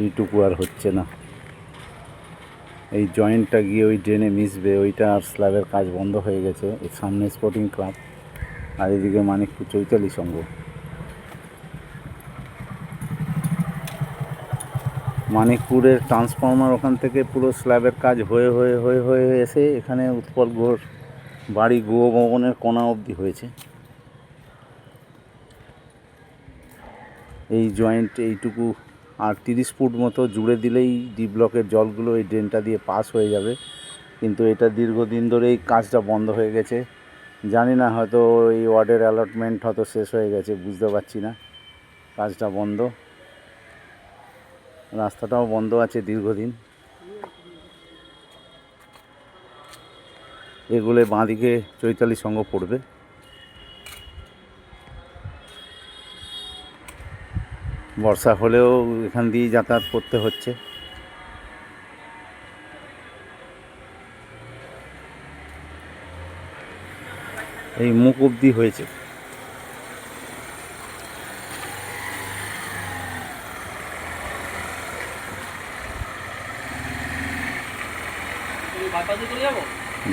এইটুকু আর হচ্ছে না। এই জয়েন্টটা গিয়ে ওই ড্রেনে মিশবে, ওইটা আর স্ল্যাবের কাজ বন্ধ হয়ে গেছে। সামনে স্পোর্টিং ক্লাব আর এদিকে মানিকপুর চৈতালি সংঘ মানিকপুরের ট্রান্সফর্মার ওখান থেকে পুরো স্ল্যাবের কাজ হয়ে হয়ে হয়ে হয়ে এসে এখানে উৎপল ঘোর বাড়ি গুহ ভবনের কোনা অবধি হয়েছে। এই জয়েন্ট এইটুকু আর তিরিশ ফুট মতো জুড়ে দিলেই ডি ব্লকের জলগুলো এই ড্রেনটা দিয়ে পাস হয়ে যাবে। কিন্তু এটা দীর্ঘদিন ধরে এই কাজটা বন্ধ হয়ে গেছে। জানি না, হয়তো এই ওয়ার্ডের অ্যালটমেন্ট হয়তো শেষ হয়ে গেছে, বুঝতে পারছি না। কাজটা বন্ধ। রাস্তাটাও বন্ধ আছে দীর্ঘদিন। এগুলো বাঁদিকে চৈতালি সঙ্গ পড়বে। বর্ষা হলেও এখান দিয়েই যাতায়াত করতে হচ্ছে। এই মুখ অবধি হয়েছে।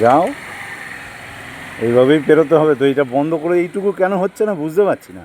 যাও। এইভাবেই পেরোতে হবে তো এটা বন্ধ করে এইটুকু কেন হচ্ছে না বুঝতে পারছি না।